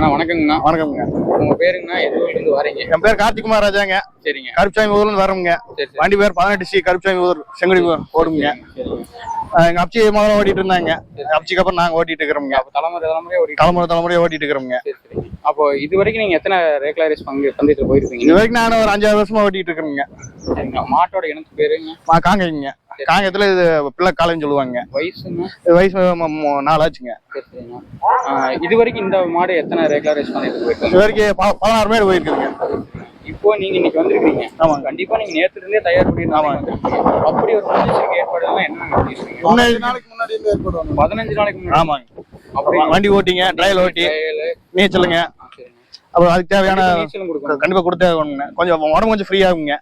அண்ணா வணக்கங்கண்ணா. வணக்கம்ங்க. உங்க பேருங்கண்ணா எந்த ஊர்ல இருந்து வரீங்க. என் பேர் கார்த்திகுமார் ராஜாங்க சரிங்க கருப்சாமி ஊர்லேருந்து வரோங்க வண்டி பேர் பதினெட்டு சி கருப்சாமி ஊர் செங்குடி ஓடுங்க எங்க அப்ச்சி முதல்ல ஓட்டிட்டு இருந்தாங்க. அப்ச்சிக்கு அப்புறம் நாங்க ஓட்டிட்டு இருக்கிறோங்க அப்ப தலைமுறை தலைமுறையா ஓடிட்டு தலைமுறை தலைமுறையா ஓட்டிட்டு சரிங்க அப்போ இது வரைக்கும் நீங்க எத்தனை ரேக்லா ரேஸ் பங்கு பந்தயத்துல போயிருப்பீங்க இது வரைக்கும் நான் ஒரு அஞ்சாறு வருஷமா ஓட்டிட்டு இருக்கிறேங்க சரிங்க. மாட்டோட இனத்து பேருங்க. நான் காங்கேயங்க காங்கத்துல இது பிள்ளை காலைன்னு சொல்லுவாங்க. வயசுங்க வயசு ம- ம- நாலு ஆச்சுங்க இது வரைக்கும் இந்த மாடு எத்தனை ரேக்லா ரேஸ் பந்தயத்துல போயிருக்கீங்க இது வரைக்கும் ப- பதினாறு பேர் போயிருக்குதுங்க. இப்போ நீங்க இன்னைக்கு வந்திருக்கீங்க. ஆமாங்க. கண்டிப்பா நீங்க நேத்துல இருந்தே தயார் பண்ணிருந்தாங்க அப்படி ஒரு முன்னெச்சரிக்கை ஏற்பாடுலாம் என்ன முன்னாடி- நாளைக்கு முன்னாடி ஏற்படுவாங்க பதினஞ்சு நாளைக்கு முன்னாடி. ஆமாங்க. அப்படி வண்டி ஓட்டிங்க ட்ரையல் ஓட்டி நீச்சலுங்க. அப்புறம் அதுக்கு தேவையான கண்டிப்பா நீச்சலும் கொடுக்கணும். கண்டிப்பா கொடுத்தே கொஞ்சம் உடம்பு கொஞ்சம் ஃப்ரீ ஆகுங்க.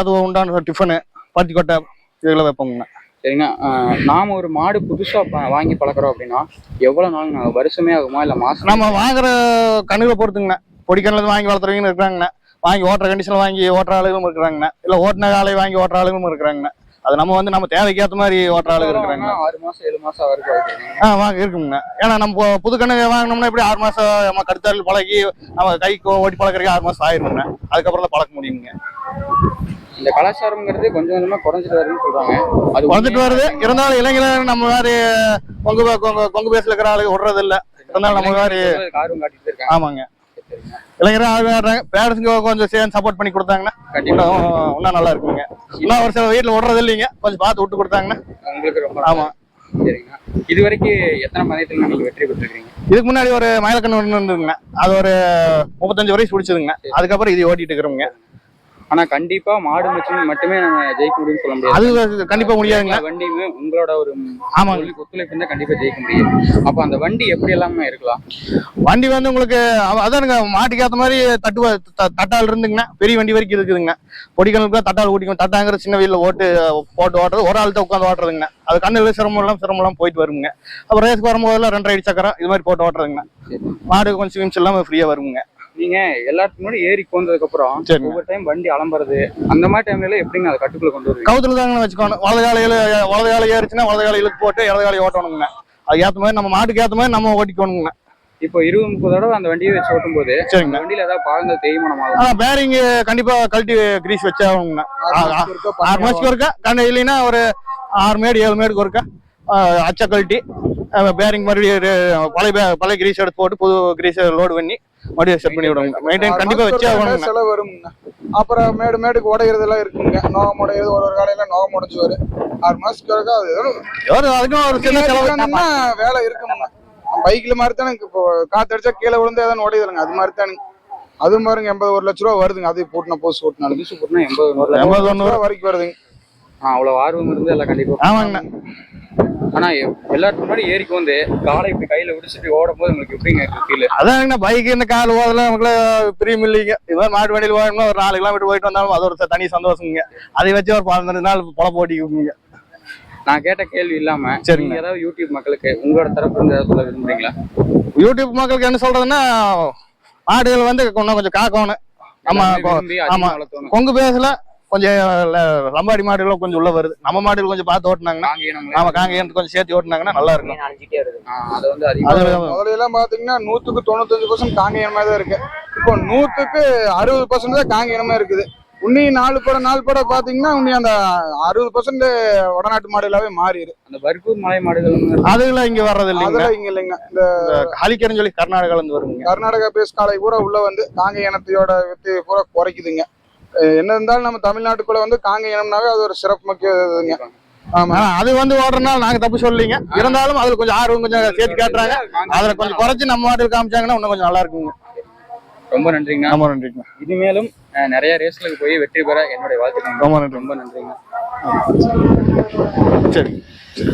ஏதோ உண்டான டிஃபனு பருத்தி கொட்டை இதெல்லாம் வைப்போங்க சரிங்க. ஆஹ் நாம ஒரு மாடு புதுசா ப- வாங்கி பழக்கிறோம் அப்படின்னா எவ்வளவு நாள் வருஷமே ஆகுமா இல்ல மாசம்? நம்ம வாங்குற கண்ணுகளை பொறுத்துங்கண்ணா பொடி கண்ணில் வாங்கி வளர்த்துறவங்க இருக்கிறாங்கண்ணா வாங்கி ஓட்டுற கண்டிஷனில் வாங்கி ஓட்டுற ஆளுகளும் இருக்கிறாங்கண்ணா இல்லை ஓட்டின காலை வாங்கி ஓட்டுற ஆளுகளும் இருக்கிறாங்கண்ணா அது நம்ம வந்து நம்ம தேவைக்கு ஏற்ற மாதிரி ஓட்டுற ஆளுங்க இருக்கிறாங்க. ஆறு மாசம் ஏழு மாசம் வரைக்கும். ஆ வாங்க இருக்குங்கண்ணா ஏன்னா நம்ம புது கண்ணு வாங்கினோம்னா எப்படி ஆறு மாசம் நம்ம கடுத்தாள் பழகி நம்ம கைக்கு ஓட்டி பழக்கிறதுக்கு ஆறு மாசம் ஆயிருங்கண்ணா அதுக்கப்புறம் தான் பழக்க முடியுங்க இந்த கலாச்சாரம்ங்கிறது கொஞ்சம் கொஞ்சமா குறைஞ்சிட்டு வருதுன்னு சொல்றாங்க. அது வந்துட்டு வருது. இருந்தாலும் இளைஞர்கள் நம்ம மாதிரி கொங்கு கொங்கு பேசில் இருக்கிற ஆளுங்க விடுறது இல்லை இருந்தாலும் நம்ம மாதிரி ஆர்வம் காட்டிட்டு இருக்காங்க. ஆமாங்க. ஆடுறாங்க பேரண்ட்ஸுங்க கொஞ்சம் சேர்ந்து சப்போர்ட் பண்ணி கொடுத்தாங்கன்னா இன்னும் நல்லா இருக்குங்க. இன்னும் ஒரு சில வீட்டில் விடுறது இல்லைங்க. கொஞ்சம் பார்த்து விட்டு கொடுத்தாங்கன்னா உங்களுக்கு ரொம்ப ஆமா. சரிங்க. இது வரைக்கும் எத்தனை மதியத்துல நீங்க வெற்றி பெற்றிருக்கீங்க? இதுக்கு முன்னாடி ஒரு மயிலக்கண்ணு ஒன்று இருந்ததுங்க. அது ஒரு முப்பத்தஞ்சு வரைக்கும் பிடிச்சதுங்க. அதுக்கப்புறம் இது ஓட்டிட்டு இருக்கிறோங்க ஆனா கண்டிப்பா மாடு மச்சும் மட்டுமே நம்ம ஜெயிக்க முடியும்னு சொல்ல முடியாது. அது கண்டிப்பா முடியாதுங்க வண்டியுமே உங்களோட ஒரு ஆமாங்க. ஒத்துழைப்பு ஒத்துழைப்பு இருந்தா கண்டிப்பா ஜெயிக்க முடியும். அப்ப அந்த வண்டி எப்படி எல்லாமே இருக்கலாம்? வண்டி வந்து உங்களுக்கு அதானுங்க மாட்டுக்கு ஏற்ற மாதிரி தட்டு தட்டால் இருந்துங்கண்ணா. பெரிய வண்டி வரைக்கும் இருக்குதுங்க பொடிக்கணுக்கு தட்டால் ஓட்டிக்கும். தட்டாங்கிற சின்ன வீட்டில் ஓட்டு போட்டு ஓட்டுறது. ஒரு ஆள்கிட்ட உட்காந்து ஓட்டுறதுங்க அது கண்ணு சிரமம் எல்லாம் சிரமம் எல்லாம் போயிட்டு வருங்க. அப்புறம் ரேஸ்க்கு வரும்போதெல்லாம் ரெண்டரை அடி சக்கரம் இது மாதிரி போட்டு ஓட்டுறதுங்கண்ணா. மாடு கொஞ்சம் நிமிஷம் இல்லாமல் ஃப்ரீயாக வருங்க. நீங்க எல்லாத்துக்கு முன்னாடி ஏறி போனதுக்கு அப்புறம் சரிங்க. ஒவ்வொரு டைம் வண்டி அலம்புறது அந்த மாதிரி டைம்ல எப்படிங்க அதை கட்டுக்குள்ள கொண்டு வருவீங்க? கவுத்துல தாங்க வச்சுக்கணும். வலது காலையில் வலது காலை ஏறிச்சுன்னா வலது காலை இழுத்து போட்டு இடது காலை ஓட்டணுங்கண்ணா அது ஏற்ற மாதிரி நம்ம மாட்டுக்கு ஏற்ற மாதிரி நம்ம ஓட்டிக்கணுங்கண்ணா இப்போ இருபது முப்பது தடவை அந்த வண்டியை வச்சு ஓட்டும் போது வண்டியில ஏதாவது பாகங்கள் தேய்மானம் ஆகும் பேரிங் கண்டிப்பா கழட்டி கிரீஸ் வச்சே ஆகணுங்கண்ணா ஆ, ஆ, ஆறு மாசத்துக்கு ஒருக்கா? கண்ணு இல்லைன்னா ஒரு ஆறு மேடு ஏழு மேடுக்கு ஒருக்கா? அச்ச கழட்டி பேரிங் மறுபடியும் ஒரு பழைய பே- பழைய கிரீஸ் எடுத்து போட்டு புது கிரீஸ் லோடு பண்ணி மறுபடியும் செட் பண்ணி விடுவாங்க மெயின்டைன் கண்டிப்பா வச்சே ஆகணுங்க. செலவு வருங்க அப்புறம் மேடு மேடுக்கு உடையிறது எல்லாம் இருக்குங்க. நோகம் உடையிறது ஒரு ஒரு காலையில நோகம் உடைஞ்சு வரும் ஆறு மாசத்துக்கு வரைக்கும் அது அதுக்கும் ஒரு சின்ன செலவு. வேலை இருக்குங்க. பைக்ல மாதிரி தானே இப்போ காத்து அடிச்சா கீழே விழுந்து ஏதாவது உடையுதுங்க அது மாதிரி தானுங்க. அது மாதிரிங்க எண்பது ஒரு லட்ச ரூபா வருதுங்க. அது போட்டுன போஸ்ட் ஓட்டினாலும் புதுசு போட்டுனா எண்பது நூறு எண்பது ரூபா வரைக்கும் வருதுங்க. ஆ, அவ்வளவு ஆர்வம் இருந்து எல்லாம் கண்டிப்பா ஆமாங்கண்ணா ஆனா எ- எல்லாத்துக்கும் முன்னாடி ஏறிக்கு வந்து காலை இப்படி கையில விடிச்சிட்டு ஓடும் போது உங்களுக்கு எப்படிங்க ஃபீல் அதாங்கண்ணா பைக் இந்த கால் ஓதெல்லாம் நமக்குள்ள பிரியம் இல்லைங்க. இது மாதிரி மாட்டு வண்டியில் போகணும்னா ஒரு நாலு கிலோமீட்டர் போயிட்டு வந்தாலும் அது ஒரு தனி சந்தோஷங்க அதை வச்சு ஒரு பதினஞ்சு நாள் பொழப்பு ஓட்டிக்குங்க நான் கேட்ட கேள்வி இல்லாம சரிங்க. ஏதாவது யூடியூப் மக்களுக்கு உங்களோட தரப்பு ஏதாவது சொல்ல விரும்புறீங்களா? யூடியூப் மக்களுக்கு என்ன சொல்றதுன்னா மாடுகள் வந்து இன்னும் கொஞ்சம் காக்கணும். ஆமா. வளர்த்தணும். கொங்கு பேசல கொஞ்சம் ல- லம்பாடி மாடுகளும் கொஞ்சம் உள்ள வருது. நம்ம மாடுகள் கொஞ்சம் பார்த்து ஓட்டுனாங்கன்னா நாங்க நம்மளே நாம காங்க கொஞ்சம் சேர்த்து ஓட்டுனாங்கன்னா நல்லா இருக்கும். அதை வந்து முதல்ல பாத்தீங்கன்னா நூத்துக்கு தொண்ணூத்தஞ்சு பர்சன்ட் காங்கேயனமா தான் இருக்கு. இப்போ நூத்துக்கு அறுபது பர்சன்ட் தான் காங்கேயனமா இருக்குது. உன்னி நாலு படம் நாலு படம் பாத்தீங்கன்னா உன்னி அந்த அறுபது பர்சன்ட் வடநாட்டு மாடுகளாவே மாறிடு. அந்த பர்கூர் மலை மாடுகள் அதுல இங்க வர்றது இல்லைங்க. அதெல்லாம் இங்க இல்லைங்க. இந்த ஹலிக்கர்னு சொல்லி கர்நாடகால இருந்து வருங்க கர்நாடகா பேஸ் காலை பூரா உள்ள வந்து காங்க இனத்தையோட வித்து பூரா குறைக்குதுங்க. என்ன இருந்தாலும் நம்ம தமிழ்நாட்டுக்குள்ள வந்து காங்க இனம்னாவே அது ஒரு சிறப்பு முக்கியதுங்க ஆமா. அது வந்து ஓடுறதுனால நாங்க தப்பு சொல்லீங்க இருந்தாலும் அதுல கொஞ்சம் ஆர்வம் கொஞ்சம் சேர்த்து காட்டுறாங்க. அதுல கொஞ்சம் குறைச்சு நம்ம மாடுகள் காமிச்சாங்கன்னா இன்னும் கொஞ்சம் நல்லா இருக்குங்க. ரொம்ப நன்றிங்க. ரொம்ப நன்றிங்க. இனிமேலும் நிறைய ரேஸ்களுக்கு போய் வெற்றி பெற என்னுடைய வாழ்த்துக்கள். ரொம்ப நன்றி ரொம்ப நன்றிங்க. சரி.